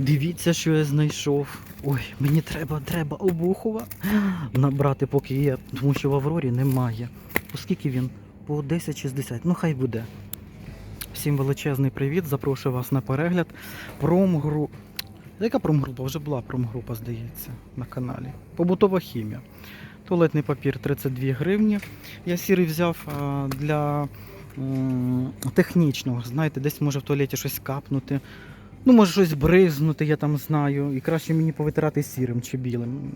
Дивіться, що я знайшов. Ой, мені треба, треба обухова набрати, поки є, тому що в Аврорі немає. Оскільки він? По 10,60. Ну хай буде. Всім величезний привіт, запрошую вас на перегляд. Промгру... Яка промгрупа? Вже була промгрупа, здається, на каналі. Побутова хімія. Туалетний папір 32 гривні. Я сірий взяв для технічного. Знаєте, десь може в туалеті щось капнути. Ну, може щось бризнути, я там знаю. І краще мені повитирати сірим чи білим.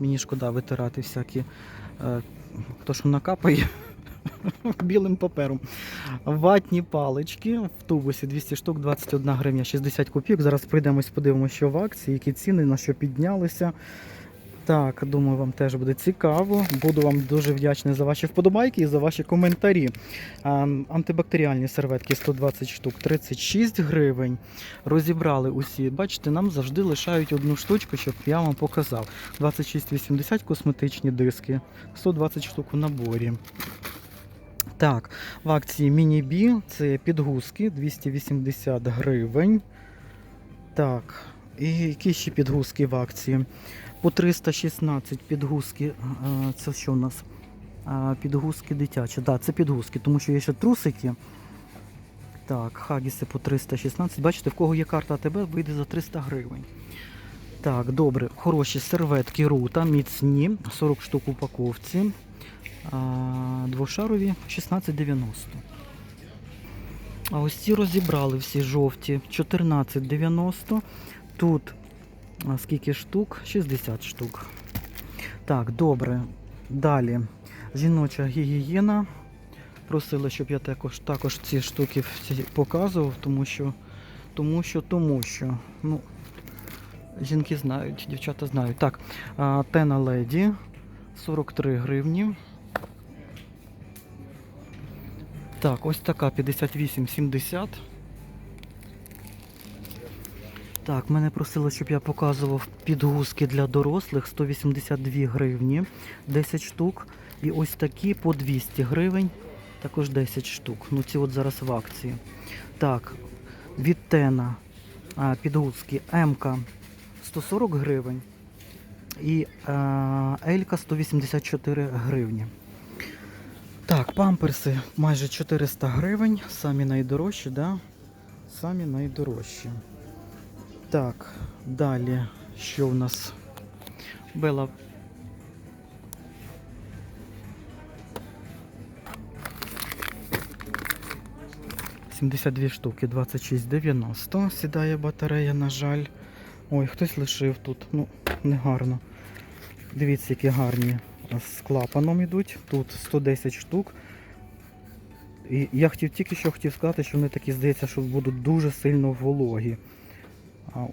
Мені шкода витирати всякі. Е, що накапає білим папером. Ватні палички в тубусі 200 штук, 21 гривня 60 копійок. Зараз прийдемось, подивимося, що в акції, які ціни, на що піднялися. Так, думаю, вам теж буде цікаво. Буду вам дуже вдячний за ваші вподобайки і за ваші коментарі. Антибактеріальні серветки 120 штук 36 гривень. Розібрали усі. Бачите, нам завжди лишають одну штучку, щоб я вам показав. 26,80 косметичні диски, 120 штук у наборі. Так, в акції Міні-Бі це підгузки 280 гривень. Так, і які ще підгузки в акції? По 316 підгузки. е, Це що у нас? Підгузки дитячі. Так, да, це підгузки, тому що є ще трусики. Так, хагіси по 316. Bачите, в кого є карта АТБ, вийде за 300 гривень. Так, добре, хороші серветки рута, міцні, 40 штук упаковці. Двошарові 16,90. А ось ці розібрали всі жовті 14,90. Тут скільки штук? 60 штук. Так, добре. Далі. Жіноча гігієна. Просили, щоб я також, також ці штуки показував, тому що, тому що, тому що. Ну, жінки знають, дівчата знають. Так, Тена Леді 43 гривні. Так, ось така 58,70. Так, мене просили, щоб я показував підгузки для дорослих 182 гривні, 10 штук. І ось такі по 200 гривень, також 10 штук. Ну ці от зараз в акції. Так, від Тена підгузки МК 140 гривень і Елька 184 гривні. Так, памперси майже 400 гривень, самі найдорожчі, да? Самі найдорожчі. Так, далі, що в нас? Бела. «72 штуки, 26,90. Сідає батарея, на жаль. Ой, хтось лишив тут. Ну, не гарно. Дивіться, які гарні з клапаном йдуть. Тут 110 штук. І я хотів тільки що хотів сказати, що вони такі здається, що будуть дуже сильно вологі.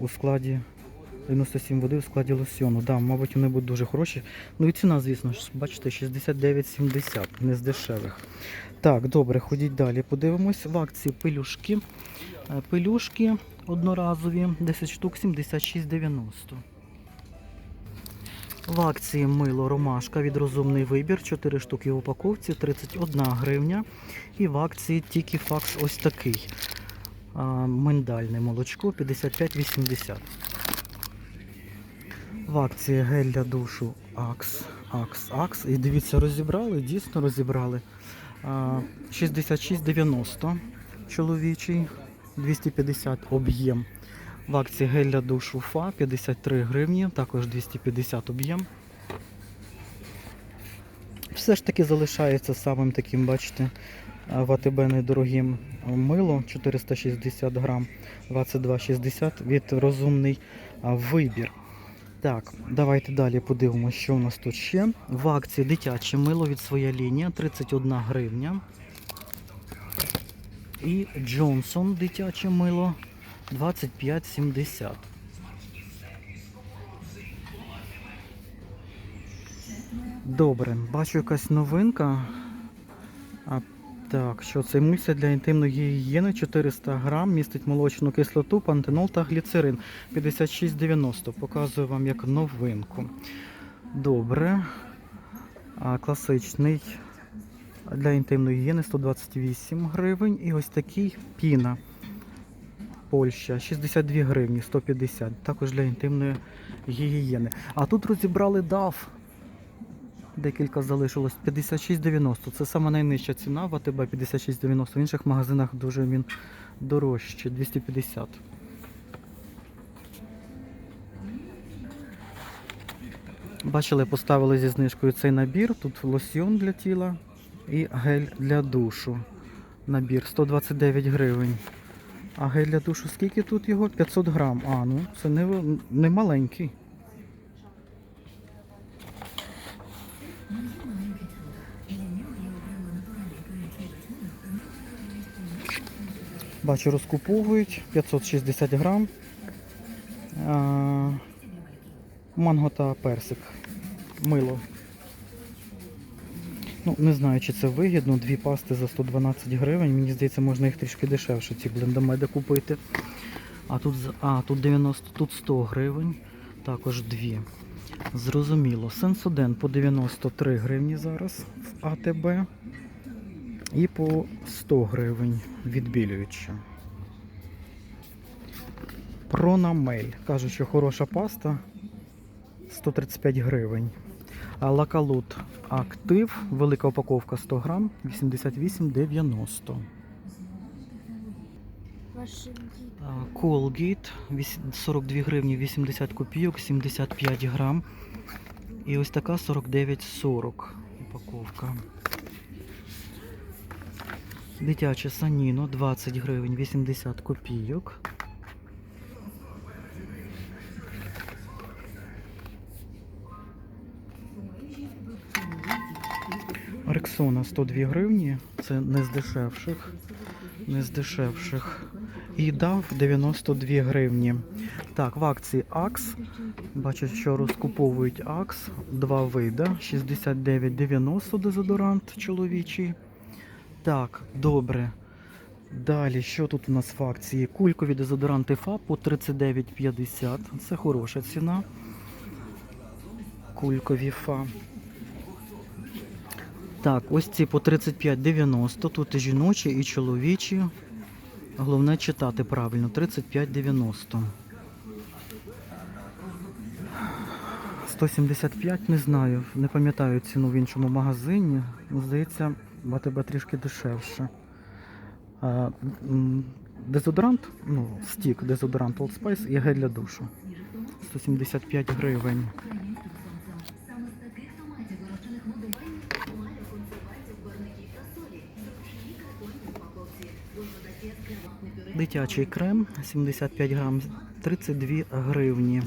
У складі 97 води у складі лосьону. Да, мабуть, вони будуть дуже хороші. Ну і ціна, звісно бачите, 69,70, не з дешевих. Так, добре, ходіть далі. Подивимось. В акції пилюшки. Е, Пилюшки одноразові, 10 штук 76,90. В акції мило ромашка від розумний вибір, 4 штуки в упаковці, 31 гривня. І в акції тільки факс ось такий. Миндальне молочко 55,80. В акції гель для душу Акс, Акс, Акс. І дивіться, розібрали, дійсно розібрали. 66,90 чоловічий, 250 об'єм. В акції гель для душу Фа 53 гривні, також 250 об'єм. Все ж таки залишається самим таким, бачите, в АТБ недорогим мило 460 грам, 22,60 від розумний вибір. Так, давайте далі подивимося, що у нас тут ще. В акції дитяче мило від своя лінія 31 гривня. І Джонсон дитяче мило 25,70. Добре, бачу якась новинка. Так, що це мисля для інтимної гігієни 400 грам, містить молочну кислоту, пантенол та гліцерин 56,90. Показую вам як новинку. Добре. А, класичний для інтимної гігієни 128 гривень. І ось такий піна Польща, 62 гривні, 150. Також для інтимної гігієни. А тут розібрали DAF. Декілька залишилось 56,90. Це саме найнижча ціна в АТБ 56,90. В інших магазинах дуже він дорожче 250. Бачили, поставили зі знижкою цей набір. Тут лосьйон для тіла і гель для душу. Набір 129 гривень. А гель для душу скільки тут його? 500 грам. А, ну це не, не маленький. Бачу, розкуповують 560 грам. Манго та персик. Мило. Ну, не знаю, чи це вигідно. Дві пасти за 112 гривень. Мені здається, можна їх трішки дешевше, ці блендомеди купити. А тут, а, тут 90, тут 100 гривень. Також дві. Зрозуміло. Сенсоден по 93 гривні зараз в АТБ. І по 100 гривень відбілююча. Пронамель. Кажуть, що хороша паста 135 гривень. Лакалут актив, велика упаковка 100 грам, 88,90. Ваші діти. А, Colgate, віс- 42 гривні 80 копійок, 75 грам. І ось така 49,40 упаковка. Дитяче саніно 20 гривень 80 копійок. Рексона 102 гривні, це не з дешевших. Не з дешевших. І дав 92 гривні. Так, в акції АКС. Бачу, що розкуповують АКС. Два вида. 69,90 дезодорант чоловічий. Так, добре. Далі, що тут у нас в акції? Кулькові дезодоранти ФА по 39,50. Це хороша ціна. Кулькові ФА. Так, ось ці по 35,90. Тут і жіночі, і чоловічі. Головне читати правильно. 35,90. 175, не знаю, не пам'ятаю ціну в іншому магазині. Здається, в АТБ трішки дешевше. Дезодорант, ну, стік, дезодорант Old Spice і гель для душу. 175 гривень. Дитячий крем 75 грам, 32 гривні.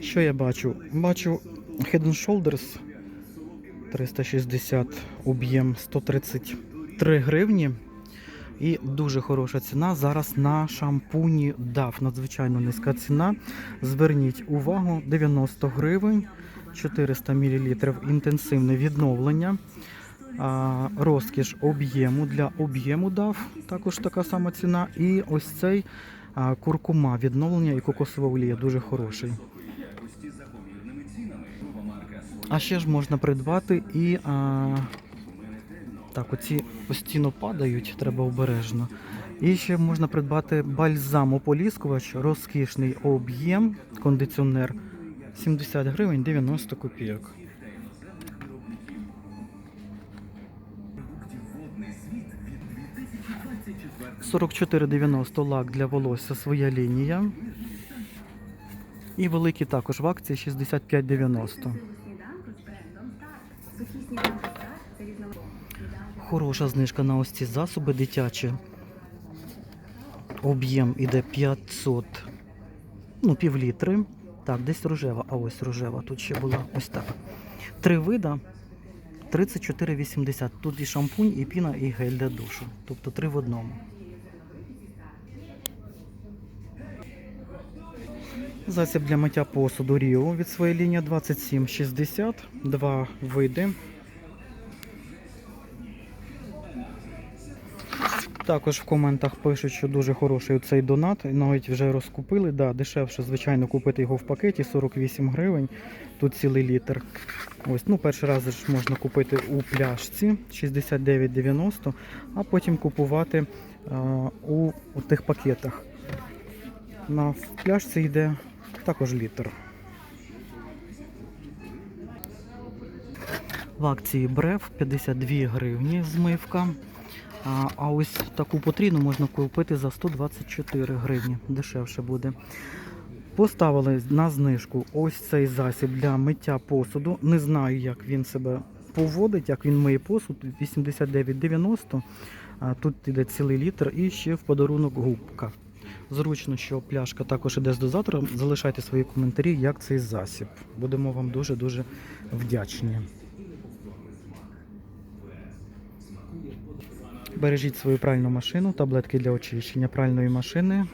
Що я бачу? Бачу Head and Shoulders 360, об'єм 133 гривні. І дуже хороша ціна зараз на шампуні DAF. Надзвичайно низька ціна. Зверніть увагу, 90 гривень, 400 мл інтенсивне відновлення. Розкіш об'єму для об'єму дав також така сама ціна. І ось цей куркума відновлення і кокосова олія дуже хороший. А ще ж можна придбати і а, так, оці постійно падають, треба обережно. І ще можна придбати бальзам ополіскувач, розкішний об'єм, кондиціонер 70 гривень 90 копійок. – 44,90 лак для волосся своя лінія. І великий також в акції 65,90. Сніданку з брендом Старт. Сухі сніданки Старт – це різноманітні сніданки. Хороша знижка на ось ці засоби дитячі. Об'єм іде 500, ну, пів літри. Так, десь рожева, а ось рожева. Тут ще була ось так. Три вида 34,80. Тут і шампунь, і піна, і гель для душу. Тобто три в одному. Засіб для миття посуду Ріо від своєї лінії 27,60. Два види. Також в коментах пишуть, що дуже хороший цей донат. Навіть вже розкупили. Да, дешевше, звичайно, купити його в пакеті 48 гривень. Тут цілий літр. Ось, ну, перший раз ж можна купити у пляшці 69,90, а потім купувати а, у, у тих пакетах. На пляшці йде також літр. В акції Брев 52 гривні змивка. А, ось таку потрійну можна купити за 124 гривні. Дешевше буде. Поставили на знижку ось цей засіб для миття посуду. Не знаю, як він себе поводить, як він миє посуд. 89,90. Тут іде цілий літр і ще в подарунок губка. Зручно, що пляшка також іде з дозатором. Залишайте свої коментарі, як цей засіб. Будемо вам дуже-дуже вдячні. Бережіть свою пральну машину, таблетки для очищення пральної машини.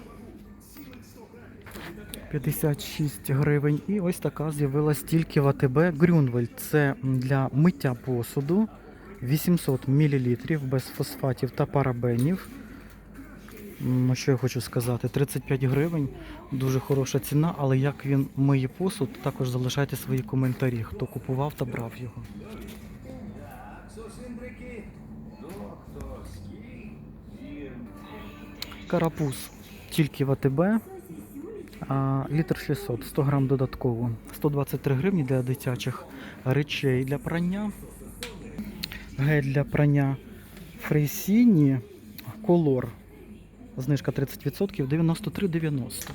56 гривень. І ось така з'явилась тільки в АТБ Грюнвельд. Це для миття посуду 800 мл без фосфатів та парабенів. Що я хочу сказати? 35 гривень. Дуже хороша ціна, але як він миє посуд, також залишайте свої коментарі, хто купував та брав його. Карапуз тільки в АТБ. Літр 600, 100 грам додатково. 123 гривні для дитячих речей для прання. Гель для прання Фрейсіні Колор. Знижка 30% 93,90.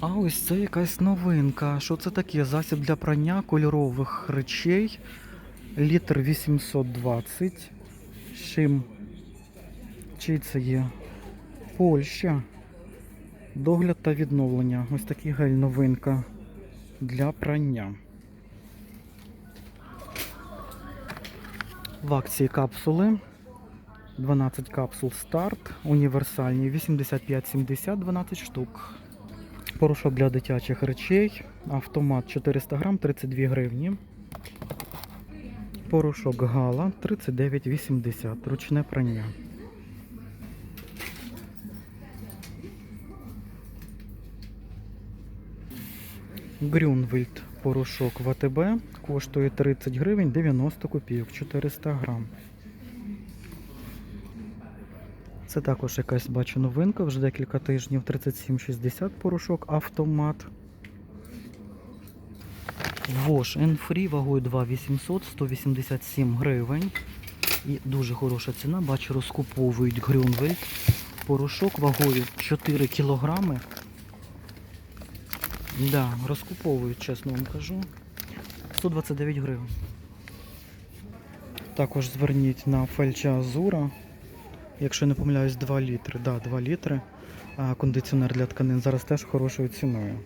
А ось це якась новинка. Що це таке? Засіб для прання кольорових речей. Літр 820. Чим Це є? Польща. Догляд та відновлення. Ось такий гель новинка для прання. В акції капсули. 12 капсул старт. Універсальні. 85-70, 12 штук. Порошок для дитячих речей. Автомат 400 грам, 32 гривні. Порошок Гала 39,80. Ручне прання. Грюнвельд порошок в АТБ коштує 30 гривень 90 копійок, 400 грам. Це також якась бачу новинка, вже декілька тижнів 37,60 порошок автомат. Вош Free вагою 2800, 187 гривень. І дуже хороша ціна, бачу, розкуповують Грюнвельд. Порошок вагою 4 кілограми. Да, розкуповують, чесно вам кажу. 129 гривень. Також зверніть на фельча Азура. Якщо не помиляюсь, 2 літри. Да, 2 літри. А кондиціонер для тканин зараз теж хорошою ціною.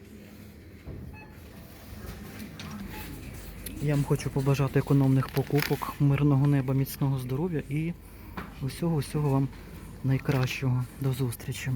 Я вам хочу побажати економних покупок, мирного неба, міцного здоров'я і усього-усього вам найкращого. До зустрічі.